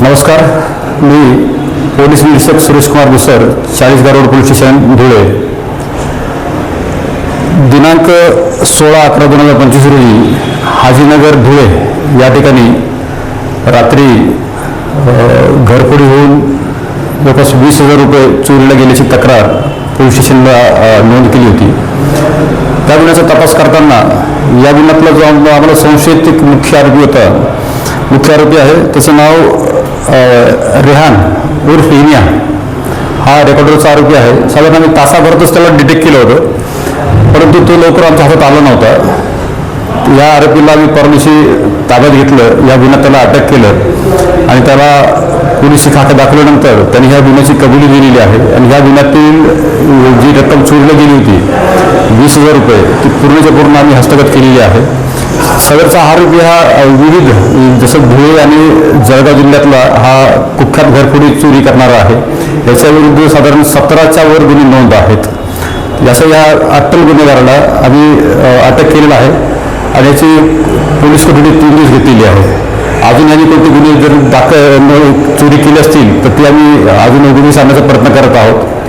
नमस्कार. मी पोलीस निरीक्षक Sureshkumar Misar Chalisgaon road police station Dhule. दिनांक सोळा अकरा दोन हजार पंचवीस रोजी हाजीनगर धुळे या ठिकाणी रात्री घरफोडी होऊन जवळपास वीस हजार रुपये चोरीला गेल्याची तक्रार पोलीस स्टेशनला नोंद केली होती. त्या गुन्ह्याचा तपास करताना या गुन्ह्यातला जो आम्हाला संशयित मुख्य आरोपी होता मुख्य आरोपी आहे. त्याचं नाव रेहान उर्फ हिनिया हा रेकॉर्डरचा आरोपी आहे. साधारण आम्ही तासाभरातच त्याला डिटेक्ट केलं होतं. परंतु तो लवकर आमच्या हातात आला नव्हता. या आरोपीला आम्ही परदेशी ताब्यात घेतलं. या गुन्ह्यात त्याला अटक केलं. आणि त्याला पोलिसी खातं दाखवल्यानंतर त्यांनी ह्या गुन्ह्याची कबुली दिलेली आहे. आणि ह्या गुन्ह्यातील जी रक्कम चोरली गेली होती वीस हजार रुपये ती पूर्णच्या पूर्ण आम्ही हस्तगत केलेली आहे. सदरचा आहार हा विविध जसं धुळे आणि जळगाव जिल्ह्यातला हा कुख्यात घरफोडी चोरी करणारा आहे. याच्या विरुद्ध साधारण सतराच्या वर गुन्हे नोंद आहेत. याचा या अट्टल गुन्हेगाराला आम्ही अटक केलेला आहे आणि याची पोलीस कोठडी तीन दिवस घेतलेली आहे. अजून यांनी कोणते गुन्हे जर दाखल चोरी केली असतील तर ती आम्ही अजून गुन्हे सांगण्याचा प्रयत्न करत आहोत.